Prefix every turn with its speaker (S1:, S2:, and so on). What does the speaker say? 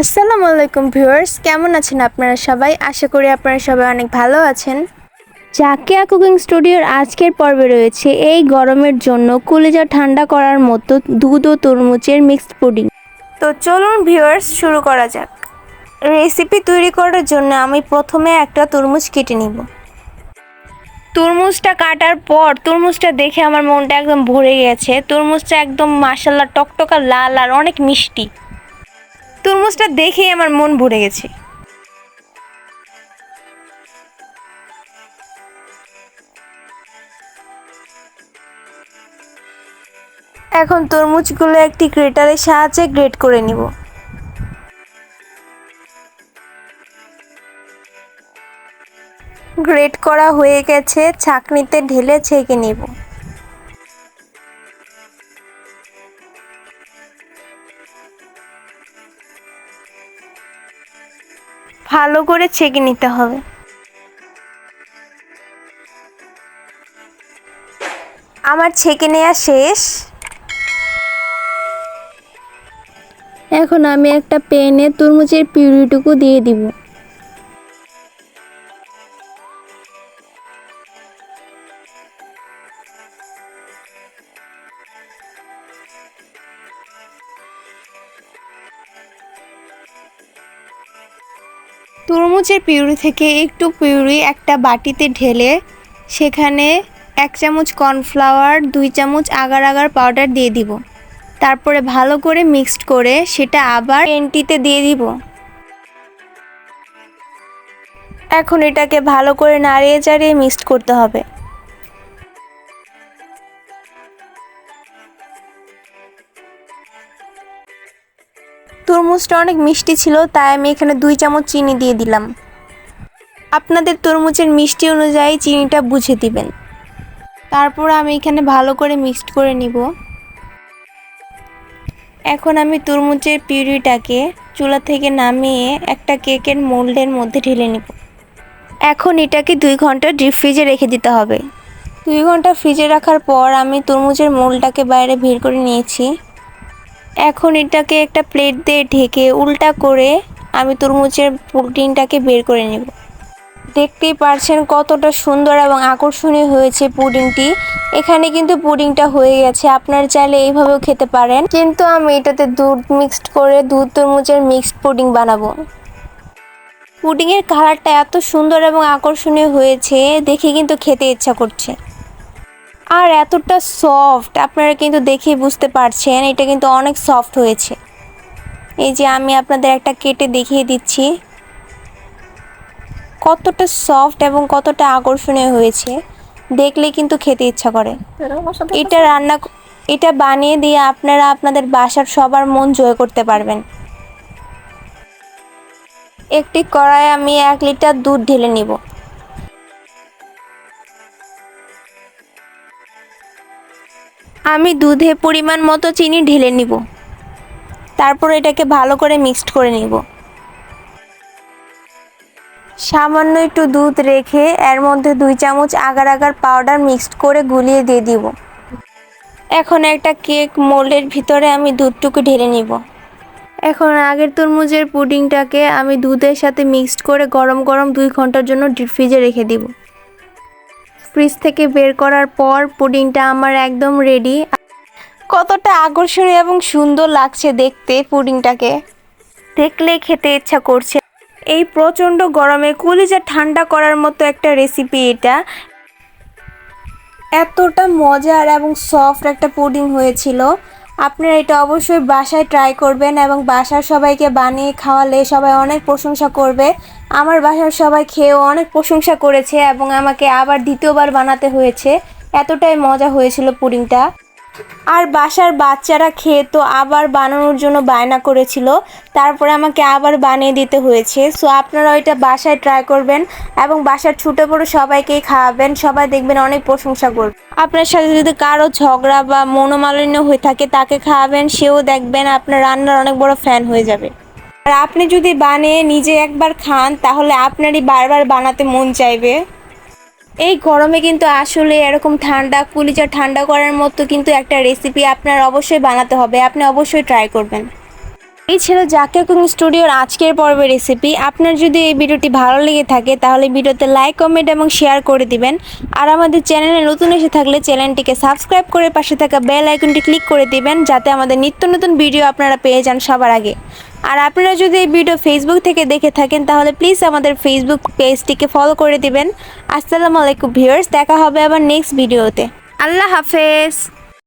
S1: আসসালামু আলাইকুম ভিউয়ার্স কেমন আছেন আপনারা সবাই? আশা করি আপনারা সবাই অনেক ভালো আছেন। জাকিয়া কুকিং স্টুডিওর আজকের পর্বে রয়েছে এই গরমের জন্য কুলেজা ঠান্ডা করার মতো দুধ ও তরমুজের মিক্সড পুডিং তো চলুন ভিউয়ার্স শুরু করা যাক। রেসিপি তৈরি করার জন্য আমি প্রথমে একটা তরমুজ কেটে নিব। তরমুজটা কাটার পর তরমুজটা দেখে আমার মনটা একদম ভরে গেছে। তরমুজটা একদম মাসাল্লা টকটকা লাল আর অনেক মিষ্টি। তরমুজটা দেখেই আমার মন ভরে গেছে। এখন তরমুজগুলো একটি গ্রেটারের সাহায্যে গ্রেট করে নিব। গ্রেট করা হয়ে গেছে, ছাঁকনিতে ঢেলে ছেঁকে নিব। ভালো করে ছেঁকে নিতে হবে। আমার ছেঁকে নেওয়া শেষ। এখন আমি একটা পেনে তরমুজের পিউরিটুকু দিয়ে দিব। তরমুজের পিউরি থেকে একটু পিউরি একটা বাটিতে ঢেলে সেখানে এক চামচ কর্নফ্লাওয়ার, দুই চামচ আগার আগার পাউডার দিয়ে দিব। তারপরে ভালো করে মিক্সড করে সেটা আবার এনটিতে দিয়ে দিব। এখন এটাকে ভালো করে নাড়িয়ে চাড়িয়ে মিক্সড করতে হবে। তরমুজটা অনেক মিষ্টি ছিল, তাই আমি এখানে দুই চামচ চিনি দিয়ে দিলাম। আপনাদের তরমুজের মিষ্টি অনুযায়ী চিনিটা বুঝে দিবেন। তারপর আমি এখানে ভালো করে মিক্সড করে নিব। এখন আমি তরমুজের পিউরিটাকে চুলা থেকে নামিয়ে একটা কেকের মোল্ডের মধ্যে ঢেলে নিব। এখন এটাকে দুই ঘণ্টা ডিপ ফ্রিজে রেখে দিতে হবে। দুই ঘণ্টা ফ্রিজে রাখার পর আমি তরমুজের মোল্ডটাকে বাইরে ভিড় করে নিয়েছি। এখন এটাকে একটা প্লেট দিয়ে ঢেকে উল্টা করে আমি তরমুজের পুডিংটাকে বের করে নেব। দেখতেই পারছেন কতটা সুন্দর এবং আকর্ষণীয় হয়েছে পুডিংটি। এখানে কিন্তু পুডিংটা হয়ে গেছে, আপনারা চাইলে এইভাবেও খেতে পারেন। কিন্তু আমি এটাতে দুধ মিক্সড করে দুধ তরমুজের মিক্সড পুডিং বানাবো। পুডিংয়ের কালারটা এত সুন্দর এবং আকর্ষণীয় হয়েছে, দেখে কিন্তু খেতে ইচ্ছা করছে। আর এতটা সফট আপনারা কিন্তু দেখেই বুঝতে পারছেন, এটা কিন্তু অনেক সফট হয়েছে। এই যে আমি আপনাদের একটা কেটে দেখিয়ে দিচ্ছি। কতটা সফট এবং কতটা আকর্ষণীয় হয়েছে, দেখলে কিন্তু খেতে ইচ্ছা করে। এটা রান্না এটা বানিয়ে দিয়ে আপনারা আপনাদের বাসার সবার মন জয় করতে পারবেন। একটি কড়াই আমি এক লিটার দুধ ঢেলে নিব। আমি দুধে পরিমাণ মতো চিনি ঢেলে নিব। তারপর এটাকে ভালো করে মিক্সড করে নিব। সামান্য একটু দুধ রেখে এর মধ্যে দুই চামচ আগার আগার পাউডার মিক্সড করে গুলিয়ে দিয়ে দিব। এখন একটা কেক মোল্ডের ভিতরে আমি দুধটুকু ঢেলে নিব। এখন আগের তরমুজের পুডিংটাকে আমি দুধের সাথে মিক্সড করে গরম গরম দুই ঘণ্টার জন্য ডিপ ফ্রিজে রেখে দিব। ফ্রিজ থেকে বের করার পর পুডিংটা আমার একদম রেডি কতটা আকর্ষণীয় এবং সুন্দর লাগছে দেখতে পুডিংটাকে। দেখলে খেতে ইচ্ছা করছে। এই প্রচণ্ড গরমে কলিজা ঠান্ডা করার মতো একটা রেসিপি এটা। এতটা মজার এবং সফট একটা পুডিং হয়েছিল। আপনারা এটা অবশ্যই বাসায় ট্রাই করবেন এবং বাসার সবাইকে বানিয়ে খাওয়ালে সবাই অনেক প্রশংসা করবে। আমার বাসার সবাই খেয়েও অনেক প্রশংসা করেছে এবং আমাকে আবার দ্বিতীয়বার বানাতে হয়েছে। এতটাই মজা হয়েছিল পুডিংটা আর বাসার বাচ্চারা খেয়ে তো আবার বানানোর জন্য বায়না করেছিল। তারপরে আমাকে আবার বানিয়ে দিতে হয়েছে। সো আপনারা ওইটা বাসায় ট্রাই করবেন এবং বাসার ছোটো বড়ো সবাইকেই খাওয়াবেন। সবাই দেখবেন অনেক প্রশংসা করবে। আপনার সাথে যদি কারও ঝগড়া বা মনোমালিন্য হয়ে থাকে, তাকে খাওয়াবেন, সেও দেখবেন আপনার রান্নার অনেক বড় ফ্যান হয়ে যাবে। আর আপনি যদি বানিয়ে নিজে একবার খান, তাহলে আপনারই বারবার বানাতে মন চাইবে। এই গরমে কিন্তু আসলে এরকম ঠান্ডা কুলিচা ঠান্ডা করার মতো কিন্তু একটা রেসিপি আপনার অবশ্যই বানাতে হবে। আপনি অবশ্যই ট্রাই করবেন। এই ছিল জাকে কুকিং স্টুডিওর আজকের পর্বের রেসিপি আপনার যদি এই ভিডিওটি ভালো লেগে থাকে, তাহলে ভিডিওতে লাইক কমেন্ট এবং শেয়ার করে দিবেন। আর আমাদের চ্যানেলে নতুন এসে থাকলে চ্যানেলটিকে সাবস্ক্রাইব করে পাশে থাকা বেল আইকনটি ক্লিক করে দিবেন, যাতে আমাদের নিত্য নতুন ভিডিও আপনারা পেয়ে যান সবার আগে। আর আপনারা যদি এই ভিডিও ফেসবুক থেকে দেখে থাকেন, তাহলে প্লিজ আমাদের ফেসবুক পেজটিকে ফলো করে দিবেন। আসসালামু আলাইকুম ভিউয়ার্স দেখা হবে আবার নেক্সট ভিডিওতে আল্লাহ হাফেজ।